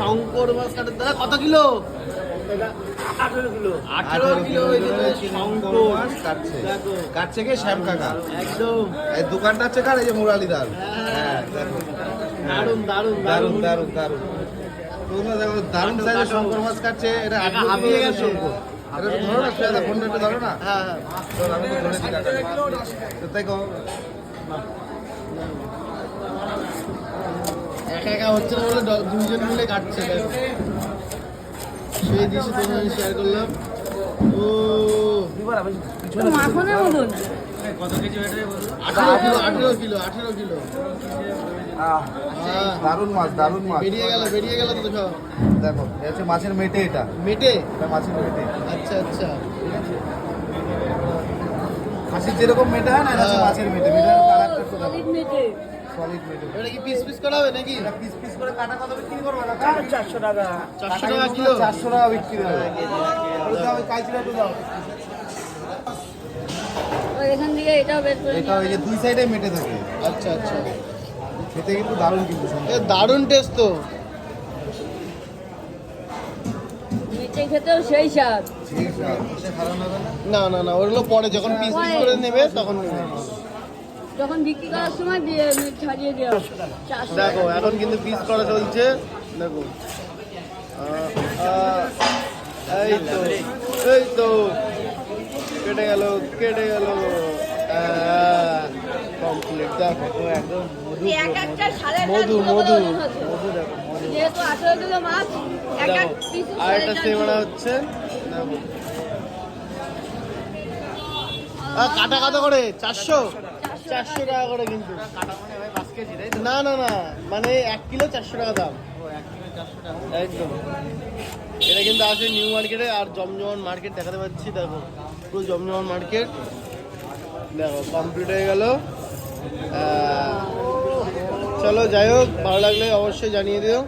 শঙ্কর মাছ কাটার দাদা কত কিলো? আঠেরো কিলো। আঠেরো কিলো শঙ্কর মাছ কাটছে দেখো। কাটছে কে শ্যাম কাকা? একদম। এই দোকানটা হচ্ছে কার? এই যে মুরালিদার হ্যাঁ দেখো। দারুণ দারুণ দারুণ দারুণ দারুণ তোমরা দেখো দারুণ সাইজের শঙ্কর মাছ কাটছে এটা গেছে। শঙ্কর। এটা ধরো না ফোনটা একটু ধরো না। হ্যাঁ হ্যাঁ। আমি তো তাই কো একা একা হচ্ছে না বলে দুইজন মিলে কাটছে সেই দৃশ্য তোমাদের শেয়ার করলাম। ও। মাখনের মতন আঠেরো কিলো আঠেরো কিলো আঠেরো কিলো। হ্যাঁ দারুণ মাছ দারুণ মাছ। বেরিয়ে গেল বেরিয়ে গেল তো সব। দেখো এটা মাছের মেটে এটা। মেটে? এটা মাছের মেটে। আচ্ছা আচ্ছা। খাসির যেরকম মেটে হয় না হ্যাঁ। মাছের মেটে। মেটে। সলিড মেটে এটা কি পিস পিস করা হবে নাকি? এটা পিস পিস করে কাটা কত বিক্রি করবে না চারশো টাকা। চারশো কাটা টাকা কিলো? চারশো টাকা বিক্রি হবে। ওই দাও, ওই কাঁচিটা দাও। এখান থেকে এটাও বের করে এটা ওই যে দুই সাইডে মেটে থাকে। আচ্ছা আচ্ছা। খেতে কিন্তু দারুণ কিন্তু এ দারুণ টেস্ট তো। মেটে খেতেও সেই স্বাদ। ঠিক আছে খারাপ হবে না না না না ওগুলো পরে যখন পিস পিস করে নেবে তখন নেবে। যখন বিক্রি করার সময় দিয়ে ছাড়িয়ে দেওয়া দেখো এখন কিন্তু পিস করা চলছে। দেখো। এই তো এই তো। কেটে গেল কেটে গেল। কমপ্লিট দেখো একদম মধু মধু মধু দেখো আর একটা সেমানা হচ্ছে। কাটা কত করে চারশো। চারশো টাকা করে কিন্তু। না না না মানে এক কিলো চারশো টাকা দাম। একদম। এটা কিন্তু আছে নিউ মার্কেটে আর জমজমান মার্কেট দেখাতে পাচ্ছি, দেখো, পুরো জমজমান মার্কেট। দেখো কমপ্লিট হয়ে গেল। চলো, যাই হোক, ভালো লাগলে অবশ্যই জানিয়ে দিও।